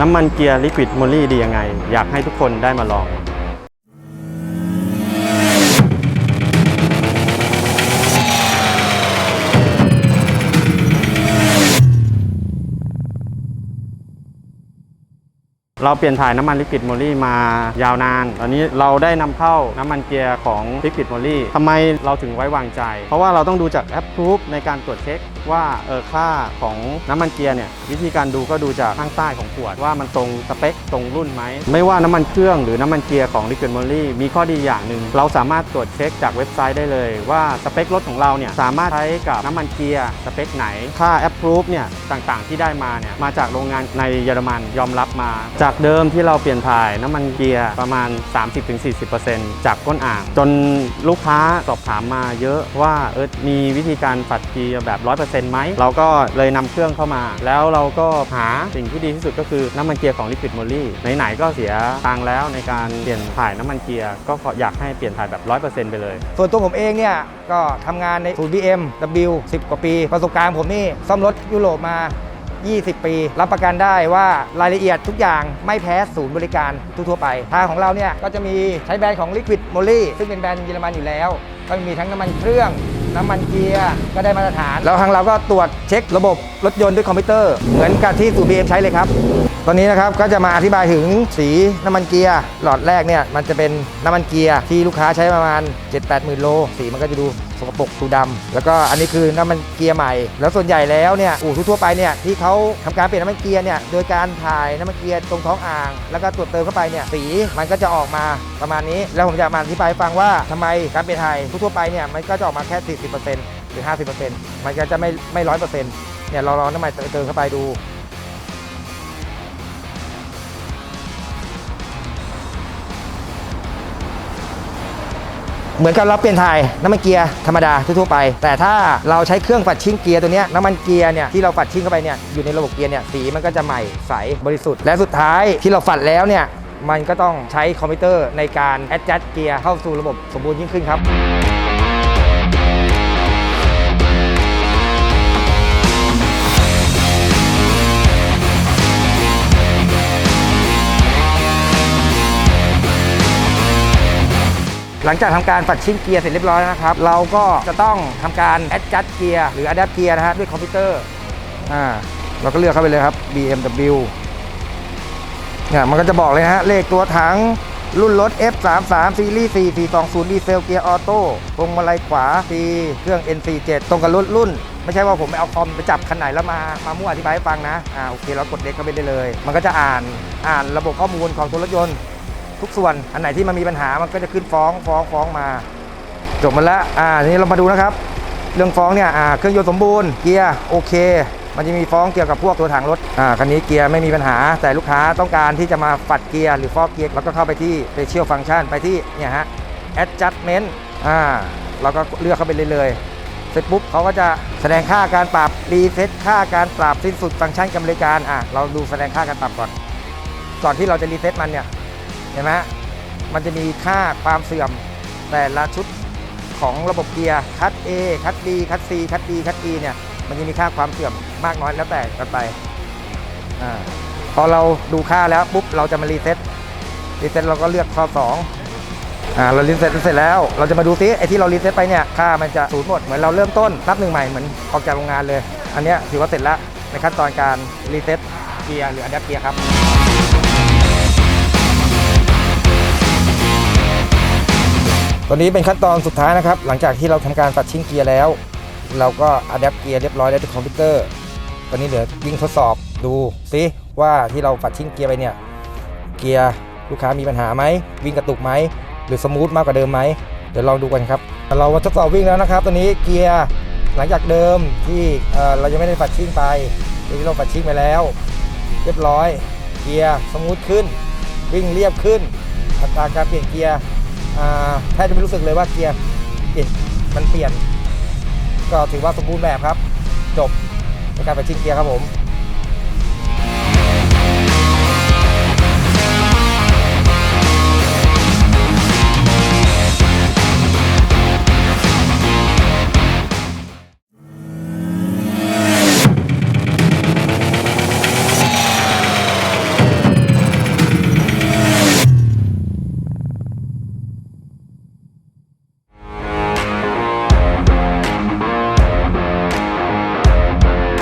น้ำมันเกียร์ลิควิดโมลี่ดียังไง อยากให้ทุกคนได้มาลองเราเปลี่ยนถ่ายน้ำมันลิควิดโมลี่มายาวนาน ตอนนี้เราได้นำเข้าน้ำมันเกียร์ของลิควิดโมลี่ทำไมเราถึงไว้วางใจ เพราะว่าเราต้องดูจากแอปพรูฟในการตรวจเช็คว่าเออค่าของน้ำมันเกียร์เนี่ยวิธีการดูก็ดูจากข้างใต้ของขวดว่ามันตรงสเปคตรงรุ่นไหม ไม่ว่าน้ำมันเครื่องหรือน้ำมันเกียร์ของลิควิดโมลี่มีข้อดีอย่างหนึ่งเราสามารถตรวจเช็คจากเว็บไซต์ได้เลย ว่าสเปครถของเราเนี่ยสามารถใช้กับน้ำมันเกียร์สเปคไหนค่าแอปพรูฟเนี่ยต่างๆ ที่ได้มาเนี่ยมาจากโรงงานในเยอรมันยอมรับมา จากเดิมที่เราเปลี่ยนถ่ายน้ำมันเกียร์ประมาณ 30-40%จากก้นอ่างจนลูกค้าสอบถามมาเยอะว่าเออมีวิธีการฝัดเกียร์แบบ100%ไหมเราก็เลยนำเครื่องเข้ามา แล้วเราก็หาสิ่งที่ดีที่สุดก็คือน้ำมันเกียร์ของ Liquid m o l y ไหนๆก็เสียตังแล้วในการเปลี่ยนถ่ายน้ำมันเกียร์ก็อยากให้เปลี่ยนถ่ายแบบ 100%ไปเลย ส่วนตัวผมเองเนี่ยก็ทำงานในศูนย์ BM W 10 กว่าปี ประสบการณ์ผมนี่ซ่อมรถยุโรปมา 20 ปี รับประกันได้ว่ารายละเอียดทุกอย่างไม่แพ้ศูนย์บริการทั่วๆไป ทางของเราเนี่ยก็จะมีใช้แบรนด์ของ Liquid m o l y ซึ่งเป็นแบรนด์เยอรมันอยู่แล้ว ก็มีทั้งน้ำมันเครื่อง น้ำมันเกียร์ก็ได้มาตรฐาน แล้วทางเราก็ตรวจเช็คระบบรถยนต์ด้วยคอมพิวเตอร์ เหมือนกับที่สูบีเอ็มใช้เลยครับ ตอนนี้นะครับก็จะมาอธิบายถึงสีน้ำมันเกียร์หลอดแรกเนี่ยมันจะเป็นน้ำมันเกียร์ที่ลูกค้าใช้ประมาณ 7-8หมื่นโล สีมันก็จะดู สกปรกดูดำแล้วก็อันนี้คือน้ำมันเกียร์ใหม่ แล้วส่วนใหญ่แล้วเนี่ยอู่ทั่วไปเนี่ยที่เขาทำการเปลี่ยนน้ำมันเกียร์เนี่ยโดยการถ่ายน้ำมันเกียร์ตรงท้องอ่าง แล้วก็ตรวจเติมเข้าไปเนี่ยสีมันก็จะออกมาประมาณนี้ แล้วผมจะมาอธิบายให้ฟังว่าทำไมการเปลี่ยนถ่ายทั่วไปเนี่ยมันก็จะออกมาแค่ 40%หรือ 50%มันก็จะไม่ไม่ร้อยเปอร์เซ็นต์เนี่ยเราลองน้ำมันเติมเข้าไปดู เหมือนกับเราเปลี่ยนถ่ายน้ำมันเกียร์ธรรมดาทั่วไป แต่ถ้าเราใช้เครื่องฝัดชิ้นเกียร์ตัวนี้น้ำมันเกียร์เนี่ยที่เราฝัดชิ้นเข้าไปเนี่ยอยู่ในระบบเกียร์เนี่ยสีมันก็จะใหม่ใสบริสุทธิ์และสุดท้ายที่เราฝัดแล้วเนี่ยมันก็ต้องใช้คอมพิวเตอร์ในการแอดจัดเกียร์เข้าสู่ระบบสมบูรณ์ยิ่งขึ้นครับ ลังจากทำการปัดชิ้นเกียร์เสร็จเรียบร้อยนะครับ เราก็จะต้องทำการ adjust เกียร์หรือ adapt เกียร์นะฮะด้วยคอมพิวเตอร์อ่าเราก็เลือกเข้าไปเลยครับ BMW เนี่ยมันก็จะบอกเลยฮะเลขตัวถังรุ่นรถ F33 ซีรีส์4 420 ดีเซลเกียร์ออโต้พวงมาลัยขวาปีเครื่อง N47 ตรงกับรุ่นรุ่น ไม่ใช่ว่าผมไปเอาคอมไปจับคันไหนแล้วมามามั่วอธิบายให้ฟังนะ อ่าโอเคเรากดเล็กเข้าไปได้เลย มันก็จะอ่านอ่านระบบข้อมูลของตัวรถยนต์ ทุกส่วนอันไหนที่มันมีปัญหามันก็จะขึ้นฟ้องฟ้องฟ้องมาจบมาแล้วอ่าทีนี้เรามาดูนะครับ เรื่องฟ้องเนี่ยอ่าเครื่องยนต์สมบูรณ์เกียร์โอเค มันจะมีฟ้องเกี่ยวกับพวกตัวถังรถอ่าคันนี้เกียร์ไม่มีปัญหา แต่ลูกค้าต้องการที่จะมาฝัดเกียร์หรือฟอกเกียร์เราก็เข้าไปที่ Special Function ไปที่เนี่ยฮะ Adjustment อ่าเราก็เลือกเข้าไปเลยเลยเสร็จปุ๊บเขาก็จะแสดงค่าการปรับรีเซ็ตค่าการปรับสิ้นสุดฟังก์ชันการบริการอะเราดูแสดงค่าการปรับก่อน ก่อนที่เราจะรีเซ็ตมันเนี่ย เห็นไหมมันจะมีค่าความเสื่อมแต่ละชุดของระบบเกียร์คัด A คัด B คัด C คัด D คัด E เนี่ยมันจะมีค่าความเสื่อมมากน้อยแล้วแต่กันไปอพอเราดูค่าแล้วปุ๊บเราจะมารีเซ็ตรีเซ็ตเราก็เลือกข้อ2อ่าเรารีเซ็ตเสร็จแล้ว เราจะมาดูซิไอ้ที่เรารีเซ็ตไปเนี่ยค่ามันจะศูนย์หมดเหมือนเราเริ่มต้นนับหนึ่งใหม่เหมือนออกจากโรงงานเลย อันนี้ถือว่าเสร็จแล้วในขั้นตอนการรีเซ็ตเกียร์หรืออัดแอปเกียร์ครับ ตอนนี้เป็นขั้นตอนสุดท้ายนะครับ หลังจากที่เราทำการตัดชิ้นเกียร์แล้ว เราก็อัดแอปเกียร์เรียบร้อยแล้วด้วยคอมพิวเตอร์ ตอนนี้เหลือวิ่งทดสอบดูซิว่าที่เราปัดชิ้นเกียร์ไปเนี่ย เกียร์ลูกค้ามีปัญหาไหม วิ่งกระตุกไหม หรือสมูทมากกว่าเดิมไหม เดี๋ยวลองดูกันครับ เราทดสอบวิ่งแล้วนะครับ ตอนนี้เกียร์หลังจากเดิมที่เออเรายังไม่ได้ปัดชิ้นไปทีนี้เราปัดชิ้นไปแล้ว เรียบร้อย เกียร์สมูทขึ้น วิ่งเรียบขึ้น อัตราการเปลี่ยนเกียร์ แทบจะไม่รู้สึกเลยว่าเกียร์อิดมันเปลี่ยน ก็ถือว่าสมบูรณ์แบบครับ จบในการปัดชิ้นเกียร์ครับผม